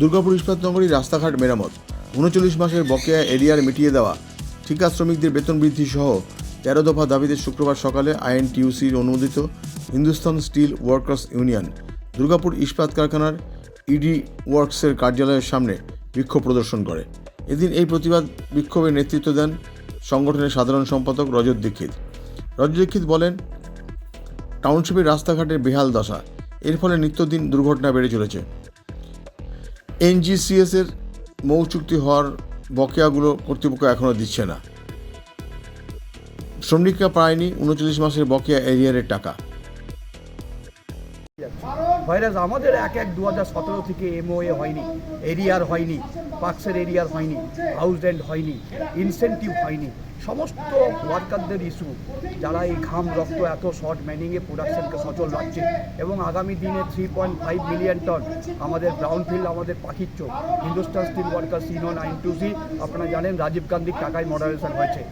দুর্গাপুর ইস্পাত নগরীর রাস্তাঘাট মেরামত। উনচল্লিশ মাসের বকেয়া এরিয়ার মিটিয়ে দেওয়া। ঠিকা শ্রমিকদের বেতন বৃদ্ধি সহ তেরো দফা দাবিতে শুক্রবার সকালে আইএনটিউসির অনুমোদিত Hindustan steel workers union, Durgapur ইস্পাত কারখানার ইডি ওয়ার্কসের কার্যালয়ের সামনে বিক্ষোভ প্রদর্শন করে। এদিন এই প্রতিবাদ বিক্ষোভের নেতৃত্ব দেন সংগঠনের সাধারণ সম্পাদক রজত দীক্ষিত। রজত দীক্ষিত বলেন টাউনশিপের রাস্তাঘাটের বেহাল দশা। এর ফলে নিত্যদিন দুর্ঘটনা বেড়ে চলেছে। এনজিসিএসের মৌ চুক্তি হওয়ার বকেয়াগুলো কর্তৃপক্ষ এখনও দিচ্ছে না। শ্রমিকরা পায়নি উনচল্লিশ মাসের বকেয়া এরিয়ারের টাকা। ভাইরাস আমাদের এক এক দু সতেরো থেকে এমওএ হয়নি, এরিয়ার হয়নি পাক্সের এরিয়ার হয়নি হাউস রেন্ট হয়নি ইনসেন্টিভ হয়নি। সমস্ত ওয়ার্কারদের ইস্যু যারা এই ঘাম রক্ত এত শর্ট ম্যানিংয়ে প্রোডাকশনকে সচল রাখছে এবং আগামী দিনে three point five million ton আমাদের ব্রাউন ফিল্ড আমাদের পাখির চোখ। হিন্দুস্তান স্টিল ওয়ার্কার সিনো নাইন টু সি আপনারা জানেন রাজীব গান্ধীর টাকায় মডারেশন হয়েছে।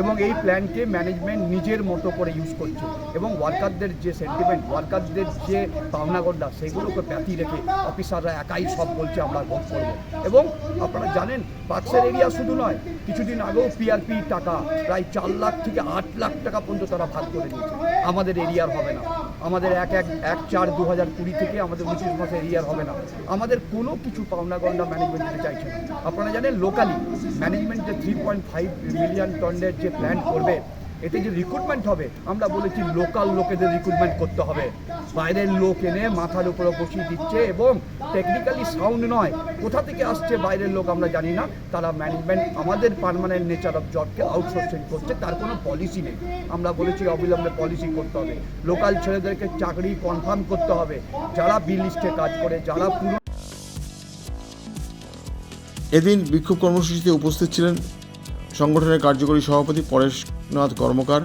এবং এই প্ল্যানকে ম্যানেজমেন্ট নিজের মতো করে ইউজ করছে। এবং ওয়ার্কারদের যে সেন্টিমেন্ট ওয়ার্কারদের যে পাওনাগড়া, সেগুলোকে ব্যতি রেখে অফিসাররা একাই সব বলছে, আমরা ভোট করব। এবং আপনারা জানেন পাক্সের এরিয়া শুধু নয়, কিছুদিন আগেও পিআরপি টাকা, প্রায় চার লাখ থেকে আট লাখ টাকা পর্যন্ত তারা ভাগ করে নিয়েছে। আমাদের এরিয়ার হবে না। আমাদের এক এক এক চার দু হাজার কুড়ি থেকে আমাদের উনত্রিশ মাসে এরিয়ার হবে না। আমাদের কোনো কিছু পাওনাগণ্ডা ম্যানেজমেন্ট দিতে চাইছে না। আপনারা জানেন locally management three point five million টনের যে প্ল্যান করবে, এতে যে রিক্রুটমেন্ট হবে, আমরা বলেছি লোকাল লোকেদের রিক্রুটমেন্ট করতে হবে। বাইরের লোক এনে মাথার উপরে বসিয়ে দিচ্ছে এবং টেকনিক্যালি সাউন্ড নয়। কোথা থেকে আসছে বাইরের লোক আমরা জানি না। তারা ম্যানেজমেন্ট আমাদের পার্মানেন্ট নেচার অফ জবকে আউটসোর্সিং করছে, তার কোনো পলিসি নেই। আমরা বলেছি অবিলম্বে পলিসি করতে হবে। লোকাল ছেলেদেরকে চাকরি কনফার্ম করতে হবে। যারা বিল লিস্টে কাজ করে, যারা পুরো এদিন বিক্ষোভ কর্মসূচিতে উপস্থিত ছিলেন সংগঠনের কার্যকরী সভাপতি পরেশনাথ কর্মকার,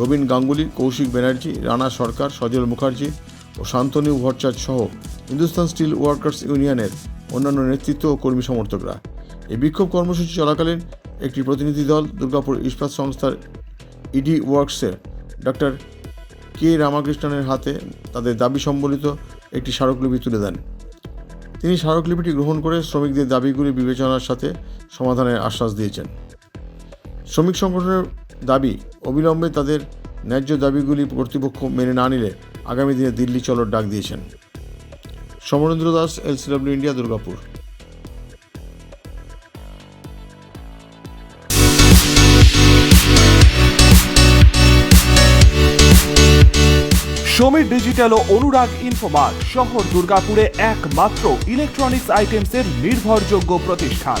রবীন গাঙ্গুলি, কৌশিক ব্যানার্জি, রানা সরকার, সজল মুখার্জি ও শান্তনু ভট্টাচার্য সহ হিন্দুস্তান স্টিল ওয়ার্কার্স ইউনিয়নের অন্যান্য নেতৃত্ব ও কর্মী সমর্থকরা। এই বিক্ষোভ কর্মসূচি চলাকালীন একটি প্রতিনিধি দল দুর্গাপুর ইস্পাত সংস্থার ইডি ওয়ার্কসের ডক্টর কে রামাকৃষ্ণনের হাতে তাদের দাবি সম্বলিত একটি স্মারকলিপি তুলে দেন। তিনি স্মারকলিপিটি গ্রহণ করে শ্রমিকদের দাবিগুলি বিবেচনার সাথে সমাধানের আশ্বাস দিয়েছেন। শ্রমিক সংগঠনের দাবি অবিলম্বে তাদের ন্যায্য দাবিগুলি কর্তৃপক্ষ মেনে না নিলে আগামী দিনে দিল্লি চলোর ডাক দিয়েছেন। Samarendra Das, LCW India, Durgapur. Samir digital ও অনুরাগ ইনফোমার্ট শহর দুর্গাপুরে একমাত্র ইলেকট্রনিক্স আইটেমসের নির্ভরযোগ্য প্রতিষ্ঠান।